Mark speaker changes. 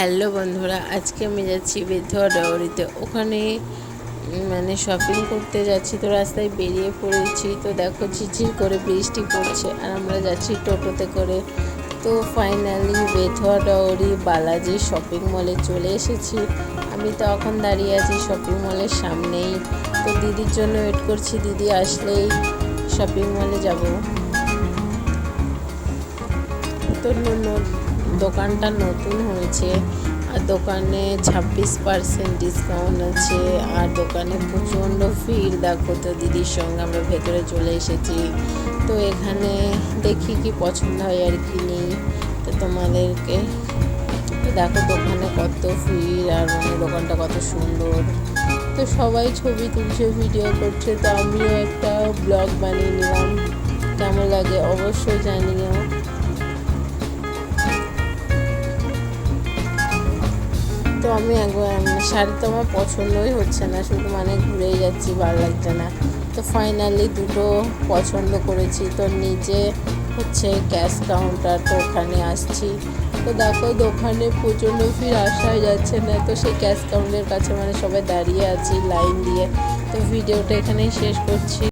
Speaker 1: Hello বন্ধুরা, আজকে আমি যাচ্ছি বেথুয়া ডাওরিতে ওখানে মানে শপিং করতে যাচ্ছি, তো রাস্তায় বেরিয়ে পড়েছি। তো দেখো, ঝিরঝির করে বৃষ্টি পড়ছে আর আমরা যাচ্ছি টোটোতে করে। তো ফাইনালি বেথুয়া ডাওরি বালাজি শপিং মলে চলে এসেছি। আমি তো এখন দাঁড়িয়ে আছি শপিং মলের সামনেই। তো দিদির জন্য ওয়েট করছি, দিদি আসলেই শপিং মলে যাব। তো দোকানটা নতুন হয়েছে, আর দোকানে ছাব্বিশ পার্সেন্ট ডিসকাউন্ট আছে, আর দোকানে প্রচণ্ড ভিড়। দেখো তো দিদির সঙ্গে আমরা ভেতরে চলে এসেছি। তো এখানে দেখি কি পছন্দ হয় আর কি নেই। তো তোমাদেরকে দেখো দোকানে কত ভিড়, আর মানে দোকানটা কত সুন্দর। তো সবাই ছবি তুলছে ভিডিও করছে। তো আমিও একটা ব্লগ বানিয়ে নিলাম। কেমন লাগে অবশ্যই জানিও। তো আমি একবার শাড়ি তো আমার পছন্দই হচ্ছে না, শুধু মানে ঘুরেই যাচ্ছি, ভালো লাগছে না। তো ফাইনালি দুটো পছন্দ করেছি, তো নিজে হচ্ছে ক্যাশ কাউন্টার তো ওখানে আসছি। তো দেখো দোকানে প্রচণ্ড ভিড় আসাই যাচ্ছে না, তো সেই ক্যাশ কাউন্টারের কাছে মানে সবাই দাঁড়িয়ে আছি লাইন দিয়ে। তো ভিডিওটা এখানেই শেষ করছি।